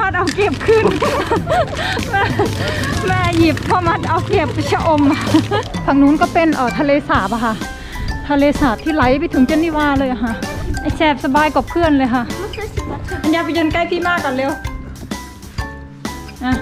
มัดเอาเก็บขึ้น แม่แม่หยิบพ่อมัดเอาเก็บชะอมฝั่งนู้นก็เป็นเออทะเลสาบอะค่ะ ทะเลสาบที่ไหลไปถึงเจนีวาเลยอะค่ะไอแสบสบายกว่าเพื่อนเลยค่ะอัญญาไปยืนใกล้พี่มากก่อนเร็วอะ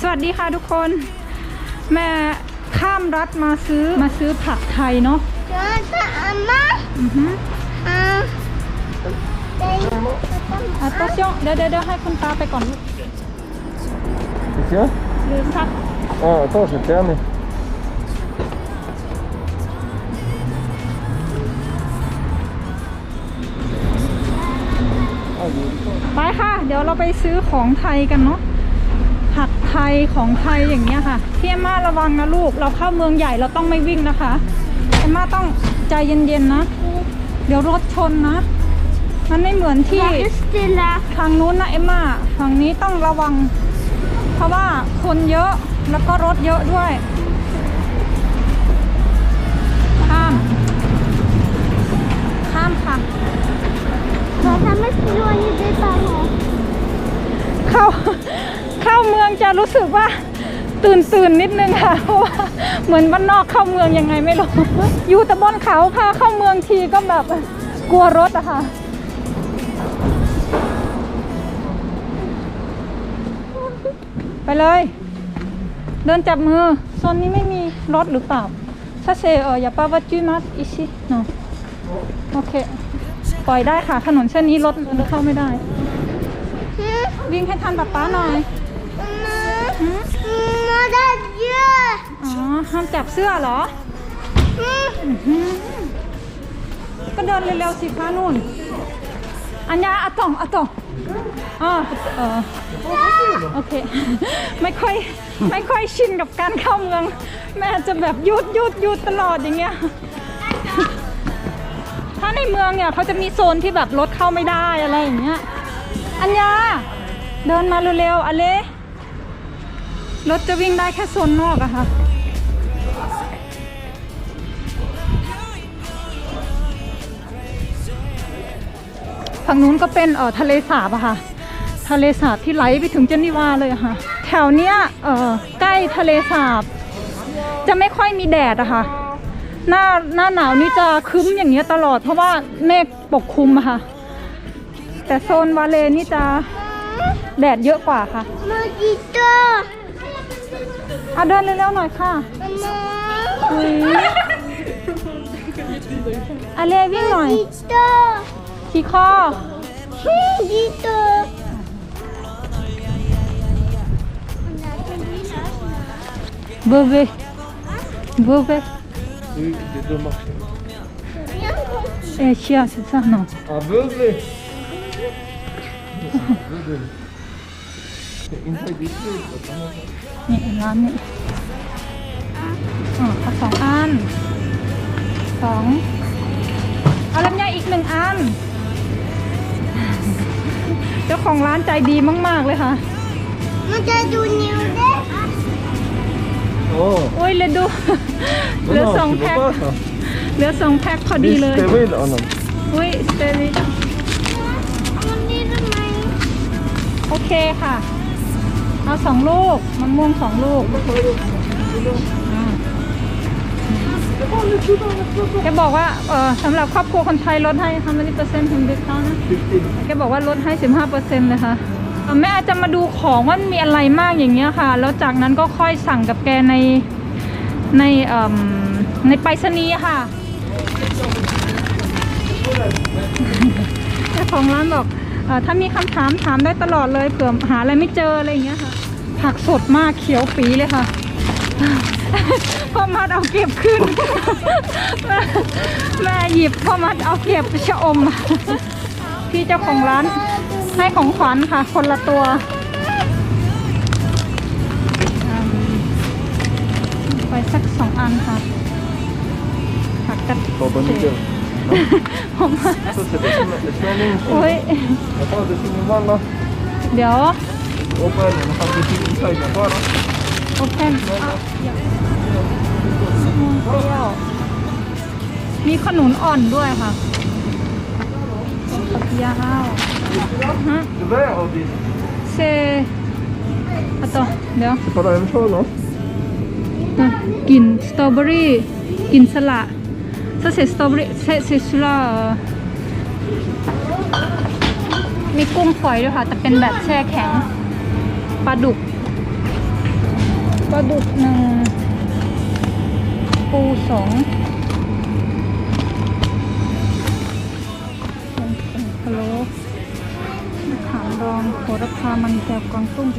สวัสดีค่ะทุกคน แม่ข้ามรัฐมาซื้อมาซื้อผักไทยเนาะ Tata, Amma. อือฮึ Ah. อ่ะโตเชียวเดี๋ยวเดี๋ยวเดี๋ยวให้คุณตาไปก่อนลูก Все? ลืมซัก А, тоже пьяный. ไปค่ะ เดี๋ยวเราไปซื้อของไทยกันเนาะผักไทยของไทยอย่างเงี้ยค่ะพี่เอ็มมาระวังนะลูก เราเข้าเมืองใหญ่เราต้องไม่วิ่งนะคะเอ็มมาต้องใจเย็นๆนะ เดี๋ยวรถชนนะ มันไม่เหมือนที่ Jag är stilla. ทางนู้นนะเอ็มมาฝั่งนี้ต้องระวัง เพราะว่าคนเยอะแล้วก็รถเยอะด้วย เข้าเข้าเมืองจะรู้สึกว่าตื่นตื่นนิดนึงค่ะเพราะว่าเหมือนบ้านนอกเข้าเมืองยังไงไม่รู้อยู่ต่บนเขาพาเข้าเมืองทีก็แบบกลัวรถอะค่ะไปเลย เดินจับมือโซนนี้ไม่มีรถหรือเปล่าถ้าเซเอออย่าป้าวัดจุมัสอิชิเนาะโอเค ปล่อยได้ค่ะ ถนนเส้นนี้รถเข้าไม่ได้ วิ่งให้ทันป๊าป๊าหน่อย Mamma. Mamma, det är djur. อ๋อห้ามจับเสื้อเหรอ ก็เดินเร็วๆสิคะนู่น อัญญาอะตองอะตองอ๋อเออโอเค ไม่ค่อยไม่ค่อยชินกับการเข้าเมือง แม่จะแบบยุดยุดยุดตลอดอย่างเงี้ยาในเมืองเนี่ยเขาจะมีโซนที่แบบรถเข้าไม่ได้อะไรอย่างเงี้ย อัญญาเดินมาเร็วๆอเละรถจะวิ่งได้แค่โซนนอกอะค่ะฝั่งนู้นก็เป็นเอ่อทะเลสาบอะค่ะ ทะเลสาบที่ไหลไปถึงเจนีวาเลยค่ะ แถวเนี้ยเอ่อใกล้ทะเลสาบ จะไม่ค่อยมีแดดอะค่ะ หน้าหน้าหนาวนี่จะครึ้มอย่างเงี้ยตลอดเพราะว่าเมฆปกคลุมอะค่ะ แต่โซนวาเลนี่จะแดดเยอะกว่าค่ะ Mojito. อะเดินเร็วๆหน่อยค่ะ Mama. อุ๊ยอะเลวิ่งหน่อย Mojito. ขี่คอ Mojito. เบอร์เวเบอร์เว Oui, les deux marchés. เอเชีย c'est ça non Ah, Beuvé C'est inside this place, but I'm not- นี่ร้านนี้อ๋อเอาสองอันสองเอาลำไยอีกหนึ่งอัน เจ้าของร้านใจดีมาก ๆ เลยค่ะ Mama do new day. Oh โอ้ยเหลยดูเห Non, ลือ non, สอง tu veux แพ็ค pas ça เหลือสองแพ็คพอดี Des เลย stéroïdes Oh non. อุ้ยสเตอรี่ Mama need a mine. โอเคค่ะ เอาสองลูกมะม่วงสองลูกอ่าแกบอกว่าเออสำหรับครอบครัวคนไทยลดให้ how many percent ถึงดิสคาวนะ 15. แกบอกว่าลดให้15เปอร์เซ็นต์เลยค่ะเอ่อ แม่อาจจะมาดูของว่ามีอะไรมากอย่างเงี้ยค่ะ แล้วจากนั้นก็ค่อยสั่งกับแกในในเอ่มในไปรษณีย์ค่ะเจ้าของร้านบอกเออถ้ามีคำถามถามได้ตลอดเลยเผื่อหาอะไรไม่เจออะไรอย่างเงี้ยค่ะ ผักสดมากเขียวปีเลยค่ะพ่อมัดเอาเก็บขึ้น แม่แม่หยิบพ่อมัดเอาเก็บชะอม พี่เจ้าของร้าน ให้ของขวัญค่ะ คนละตัวอืมไปสักสองอันค่ะผักกระ Oh, bonne idée. ผมว่า Ça, c'est le chemin- le chemin. โอ้ย Attends, dessus du mal là. เดี๋ยว Open, on a pas de dessus inside, d'accord là โอเพนเปรี้ยวมีขนุนอ่อนด้วยค่ะปักยาวฮะ Le vert, on dit. เซอะต่อเดี๋ยว C'est pas la même chose, non อะกลิ่นสตรอเบอรี่กลิ่นสละถ้าเสร็จสตรอเบอรี่เสร็จเสร็จสุราเอ่อมีกุ้งฝอยด้วยค่ะ แต่เป็นแบบแช่แข็งปลาดุกปลาดุกหนึ่งปูสอง องโหระพามันแจ่วกวางตุ้ง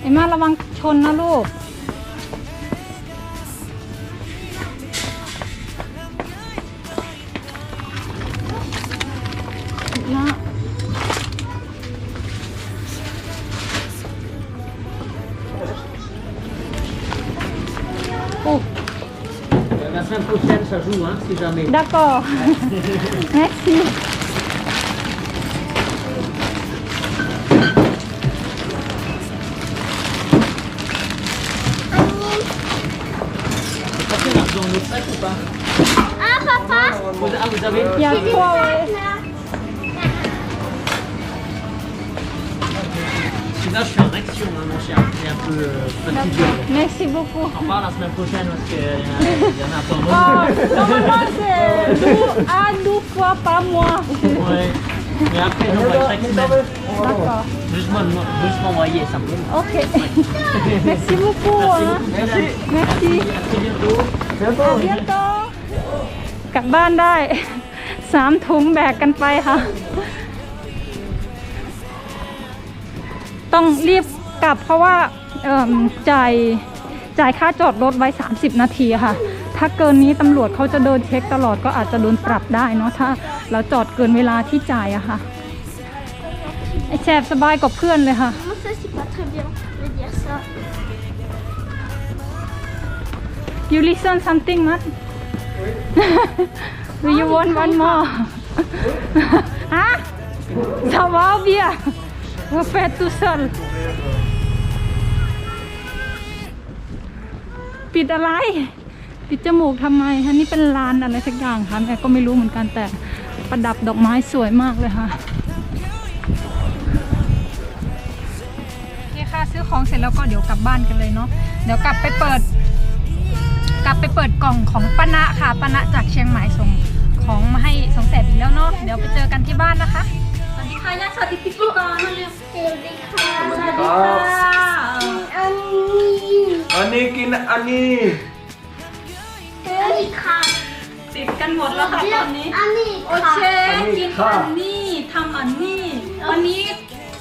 ไอ้มาระวังชนนะลูกนะโอ้ La semaine prochaine, ça joue, hein, si jamais. d'accord merci merci beaucoup On parle la semaine prochaine parce qu'il y, en a- il y en a pas Oh, mal. normalement c'est deux à deux fois par mois Ouais. Mais après, j'en vois chaque semaine. d'accord Juste m'en- juste m'envoyer, simplement. ok merci beaucoup hein. Merci. merci À très bientôt. เรียนโตกลับบ้านได้สามถุงแบกกันไปค่ะ ต้องรีบกลับเพราะว่าเอิ่ม จ่ายจ่ายค่าจอดรถไว้ 30 นาทีค่ะ ถ้าเกินนี้ตำรวจเขาจะเดินเช็คตลอดก็อาจจะโดนปรับได้เนาะถ้าเราจอดเกินเวลาที่จ่ายอะค่ะไอแสบสบายกว่าเพื่อนเลยค่ะ Moi, ça, c'est pas très bien de dire ça. You listen something, man? Do you want one more? Hả? Ça va bien? Vous faites tout seul. ปิดอะไร ปิดจมูกทำไมคะนี่เป็นลานอะไรสักอย่างค่ะแม่ก็ไม่รู้เหมือนกันแต่ประดับดอกไม้สวยมากเลยค่ะโอเคค่ะซื้อของเสร็จแล้วก็เดี๋ยวกลับบ้านกันเลยเนาะเดี๋ยวกลับไปเปิด กลับไปเปิดกล่องของปณะค่ะปณะจากเชียงใหม่ส่งของมาให้สองแสบอีกแล้วเนาะเดี๋ยวไปเจอกันที่บ้านนะคะสวัสดีค่ะย่าสวัสดีพี่ก่อนเร็วสวัสดีค่ะสวัสดีครับอั นนี้อันนี้กินอันนี้ อันนี้ค่ะติดกันหมดแล้วค่ะตอนนี้ อันนี้โอค่ะเชกินอันนี้ทำอันนี้ วันนี้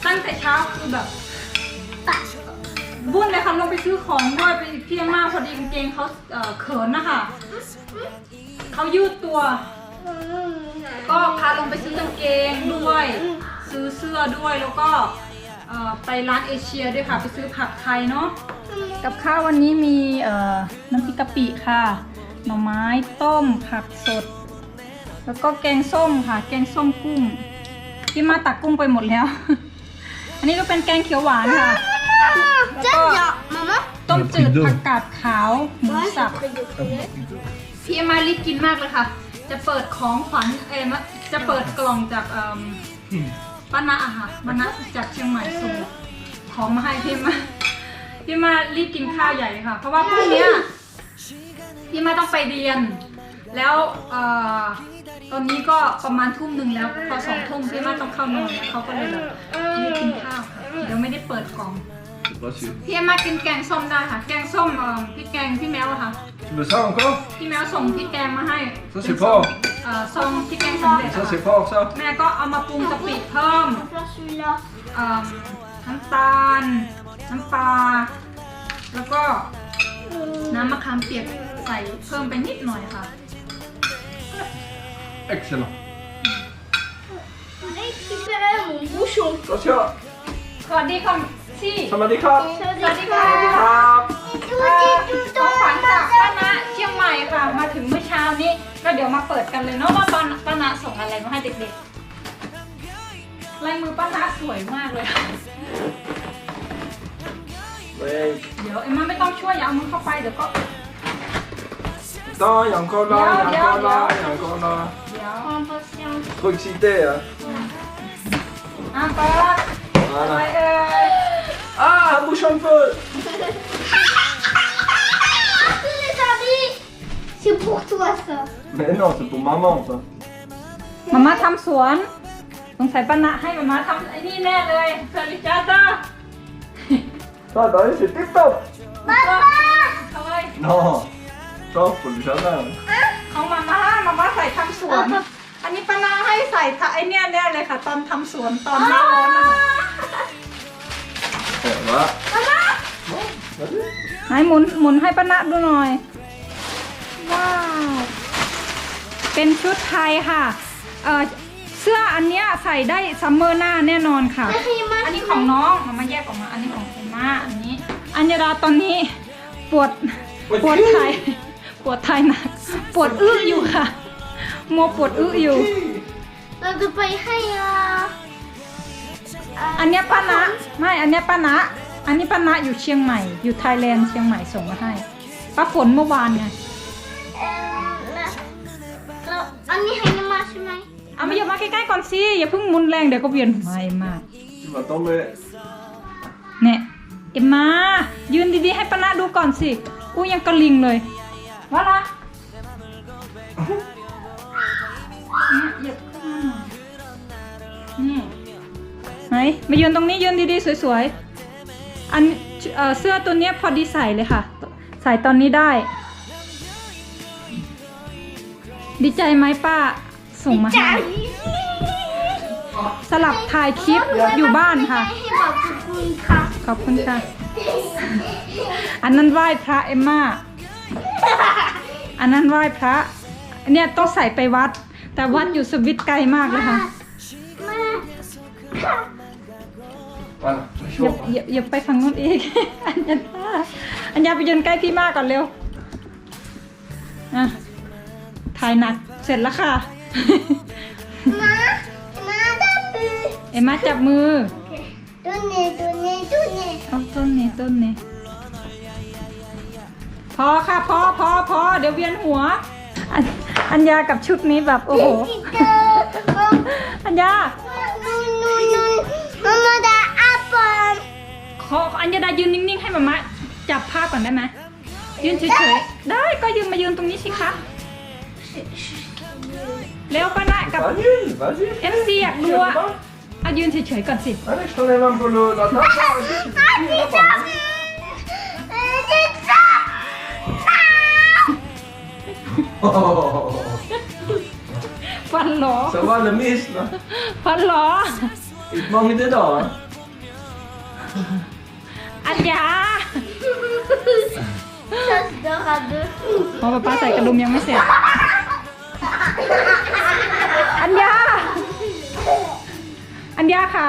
ตั้งแต่เช้าคือแบบตัดบุ้นเลยค่ะลงไปซื้อของด้วยไปเพียงมากพอดีกางเกงเขาเอ่อเขินนะคะเขายืดตัว ก็พาลงไปซื้อกางเกงด้วย ซื้อเสื้อด้วยแล้วก็ เอ่อไปร้านเอเชียด้วยค่ะ ไปซื้อผักไทยเนาะกับข้าววันนี้มีเอ่อน้ำพริกกะปิค่ะ หน่อไม้ต้มผักสด แล้วก็แกงส้มค่ะ แกงส้มกุ้งที่มาตักกุ้งไปหมดแล้ว อันนี้ก็เป็นแกงเขียวหวานค่ะเจ๊เดี๋ยวมาม่าต้มจืดผักกาดขาวหมูสับ พี่เอมารีบกินมากเลยค่ะ จะเปิดของขวัญเอ้ยมะจะเปิดกล่องจากเอิ่ม ป้านะอะค่ะป้านะจากเชียงใหม่ส่งของมาให้พี่มาพี่มารีบกินข้าวใหญ่ค่ะ เพราะว่าพรุ่งเนี้ยพี่มาต้องไปเรียน แล้วเอ่อตอนนี้ก็ประมาณทุ่มหนึ่งแล้วพอสองทุ่มพี่มาต้องเข้านอนแล้วเขาก็เลยแบบรีบกินข้าวค่ะเดี๋ยวไม่ได้เปิดกล่อง Vas-y. พี่เอมากินแกงส้มได้ค่ะ แกงส้มเอ่อพี่แกงพี่แมวอะค่ะ Tu veux ça encore พี่แมวส่งพริกแกงมาให้ Ça c'est fort. เอ่อซองพริกแกงสำเร็จ Ça อะ c'est fort ça. แม่ก็เอามาปรุงกะปิเพิ่ม faire celui-là เอิ่มน้ำตาล น้ำปลา แล้วก็น้ำมะขามเปียกใส่เพิ่มไปนิดหน่อยค่ะ Excellent. récupérer mon bouchon Attention. สวัสดีค่ะ ซี่ Ça m'a dit crap. สวัสดีค่ะ Crap. ดูเอ่ดิอดูขตัอวงขวัญจากป้านะเชียงใหม่ค่ะ มาถึงเมื่อเช้านี้ก็เดี๋ยวมาเปิดกันเลยเนาะว่าป้านะป้านะส่งอะไรมาให้เด็กๆลายมือป้านะสวยมากเลยค่ะ Ouais. เดี๋ยวเอ็มมาไม่ต้องช่วยอย่าเอามือเข้าไปเดี๋ยวก็ Attends, il y a encore là, il y a encore là, il y a encore là. เดี๋ยว impatient Trop excité hein. อะเปิดอะไร Voilà. เอ่ย Ah, un bouchon de feu. les amis c'est pour toi ça Mais non, c'est pour maman ça. มาม่าทำสวน สงสัยป้านะให้มาม่าทำไอ้นี่แน่เลยเฟอร์นิเจอร์จ้า Ça, t'as vu, c'est tip top. เขาเลย Non. Ça, faut le jardin. ของมาม่ามาม่าใส่ทำสวน อันนี้ป้านะให้ใส่ทำไอ้เนี่ยแน่เลยค่ะ ตอนทำสวนตอนหน้าร้อนนะคะ Et voilà. Bon, vas-y. ไหนหมุนหมุนให้ป้านะดูหน่อย ว้าว เป็นชุดไทยค่ะเออเสื้ออันเนี้ยใส่ได้ซัมเมอร์หน้าแน่นอนค่ะ อันนี้ของน้องมามาแยกออกมา อันนี้ของคุณม่าอันนี้ อัญญาดาตอนนี้ปวดปวดไทยปวดไทยหนัก ปวดอึอยู่ค่ะ มัวปวดอึอยู่ เราจะไปให้อะ อันเนี้ยป้านะไม่อันเนี้ยป้านะอันนี้ป้านะอยู่เชียงใหม่อยู่ไทยแลนด์เชียงใหม่ส่งมาให้ป้าฝนเมื่อวานไงเอ่อแล้วแล้วอันนี้ให้มาใช่ไหมเอามาอย่ามาใกล้ๆก่อนสิอย่าเพิ่งหมุนแรงเดี๋ยวก็เวียนหัวไอ้มาก Tu vas tomber. เนี่ยเอ็มมายืนดีๆให้ป้านะดูก่อนสิอู้ยังกระลิงเลยว่าละ ไหนมายืนตรงนี้ยืนดีๆสวยๆ อันเอ่อเสื้อตัวเนี้ยพอดีใส่เลยค่ะ ใส่ตอนนี้ได้ ดีใจไหมป้า ส่งมาให้จ่ายสลับถ่ายคลิปอยู่บ้านค่ะให้บอกขอบคุณค่ะ ขอบคุณค่ะ อันนั้นไหว้พระเอมม่า อันนั้นไหว้พระ เนี่ยต้องใส่ไปวัด แต่วัดอยู่สวิตไกลมากเลยค่ะ มา Voilà. อย่า Chaud. อย่าอย่าไปฝั่งนู้นอีก อันยาอันยาไปยืนใกล้พี่มากก่อนเร็วอะถ่ายหนักเสร็จแล้วค่ะมามาดับมือเอมม่าจับมือตัวนี้ตัวนี้ตัวนี้เอาต้นนี้ต้นนี้พอค่ะพอพอพอเดี๋ยวเวียนหัว อันอัญญากับชุดนี้แบบโอ้โหที่เจออัญญานู่นนู่นนู่นมามาดาอา ปอนขออัญญาดายืนนิ่งๆให้มามะจับผ้าก่อนได้ไหมยืนเฉยๆได้ก็ยืนมายืนตรงนี้สิคะเร็วป้านะกับ Vas-y, vas-y. MC อยากดูอะอะยืนเฉยๆก่อนสิ Allez, je t'enlève un peu le, la table. là, vas-y, tu- tu- là-bas. 呃 Oh, ฟันหลอ ça va le miss là ฟันหลอ Il te manque des dents hein อัญญา Ça se dort à deux. พอป้าป้าใส่กระดุมยังไม่เสร็จ อัญญา อัญญาคะ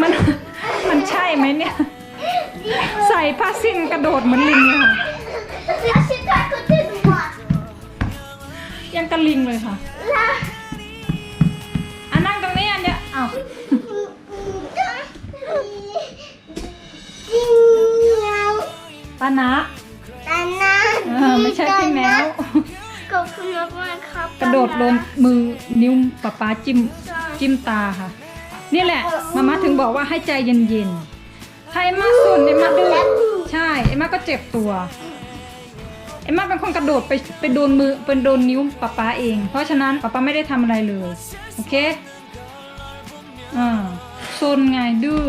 มัน มันใช่ไหมเนี่ย ใส่ผ้าสิ้นกระโดดเหมือนลิงเลยค่ะ Assieds-toi à côté de moi. ยังกระลิงเลยค่ะ ป๊าจิ้มจิ้มตาค่ะ นี่แหละมาม่าถึงบอกว่าให้ใจเย็นๆใครมาสุนเอ็มมาดูใช่เอ็มมาก็เจ็บตัวเอ็มมาเป็นคนกระโดดไปไปโดนมือเป็นโดนนิ้วป๊าป๊าเอง เพราะฉะนั้นป๊าป๊าไม่ได้ทำอะไรเลยโอเคอ่าซนไงดื้อ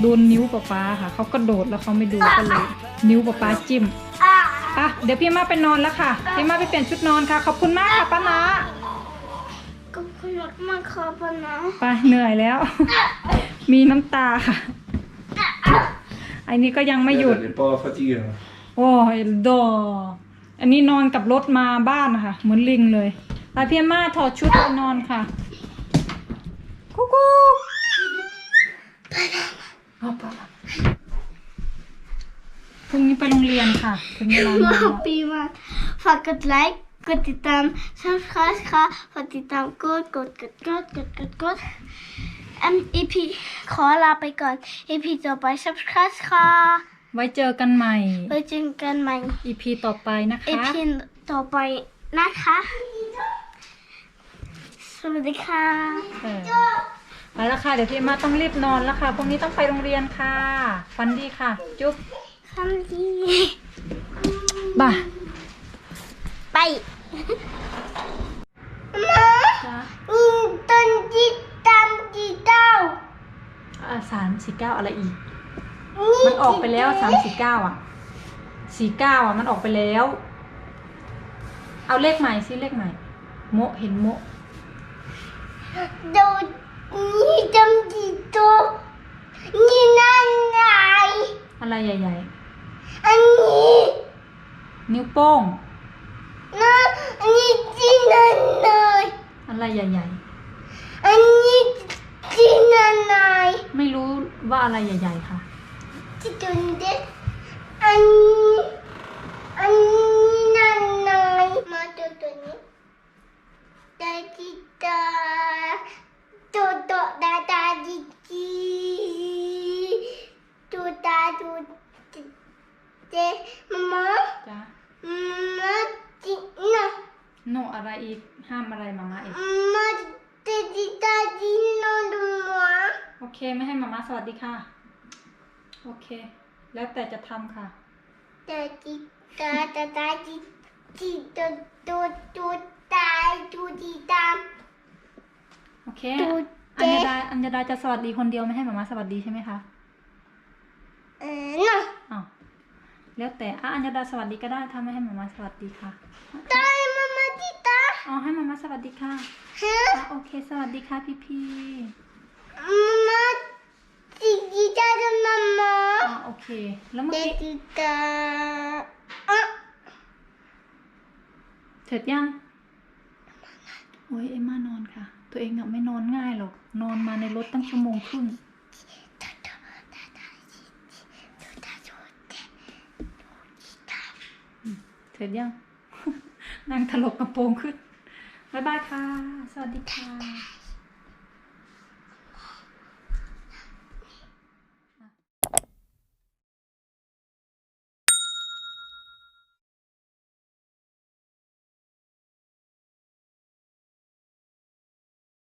โดนนิ้วป๊าป๊าค่ะเขากระโดดแล้วเขาไม่ดูก็เลย นิ้วป๊าป๊าจิ้ม Ah. อะเดี๋ยวพี่มาไปนอนแล้วค่ะ พี่มาไปเปลี่ยนชุดนอนค่ะ ขอบคุณมากค่ะป้านะ Quand vous me remarquerez ไปเหนื่อยแล้ว มีน้ำตาค่ะ อันนี้ก็ยังไม่หยุด Elle est pas fatiguée hein. โอ้ยดออันนี้นอนกับรถมาบ้านนะคะเหมือนลิงเลยไปพี่มาถอดชุดไปนอนค่ะกุ๊กกุ๊กเอาไป พรุ่งนี้ไปโรงเรียนค่ะถึงเวลานอนแล้ว Happy man. ฝากกดไลค์กดติดตาม subscribe ค่ะฝากติดตามกดกดกดกดกดกดกดอืม EP ขอลาไปก่อน EP ต่อไป subscribe ค่ะไว้เจอกันใหม่ไว้เจอกันใหม่ EP ต่อไปนะคะ EP ต่อไปนะคะ สวัสดีค่ะ เออไปแล้วค่ะ เดี๋ยวพี่มาต้องรีบนอนแล้วค่ะ พรุ่งนี้ต้องไปโรงเรียนค่ะ ฟันดีค่ะ จุ๊บ คำดีบ่าไปมาจ้าอินตันจิตตามจิตเต้าสามสี่เก้าอะไรอีกนี่มันออกไปแล้วสามสี่เก้าอะสี่เก้าอะมันออกไปแล้ว เอาเลขใหม่สิเลขใหม่ โมะเห็นโมะโดนนี่จำจิตโตนี่นั่นไหนอะไรใหญ่ อันนี้ๆนิ้วโป้งนะอันนี้ที่นั่นไหนอะไรใหญ่อันนี้ที่นั่นไหนๆไม่รู้ว่าอะไรใหญ่ ๆ ค่ะ ที่ตรงเด็กอันนี้อันนี้นั่นไหนมาตัวตัวนี้ตาจิตาตัวตัวตาตาจิจีตัวตาตัว เจมามาจ้ามาจินะโนอะไรอีก ห้ามอะไรมาม่าอีกมาจิจิตาจินอนดูมัวโอเคไม่ให้มาม่าสวัสดีค่ะ โอเค แล้วแต่จะทำค่ะตาจิตาตาตาจิจิตัวตัวตัวตาตัวจิตาโอเคดูอัเจ๊ญญาดาอัญญาดาจะสวัสดีคนเดียวไม่ให้มาม่าสวัสดีใช่ไหมคะ เออน่ะอ้าว แล้วแต่อะอัญญาดาสวัสดีก็ได้ถ้าไม่ให้มาม่าสวัสดีค่ะตายมามาจิตาอ๋อให้มาม่าสวัสดีค่ะฮะอะโอเค สวัสดีค่ะพี่พี่มามาจิจิตาจะมามาอะโอเค แล้วเมื่อเจกี้จิตาอะเสร็จยังโอ้ยเอ็มมานอนค่ะ ตัวเองอะไม่นอนง่ายหรอก นอนมาในรถตั้งชั่วโมงครึ่ง เสร็จยัง นั่งถลกกระโปรงขึ้น บ๊ายบายค่ะ สวัสดีค่ะ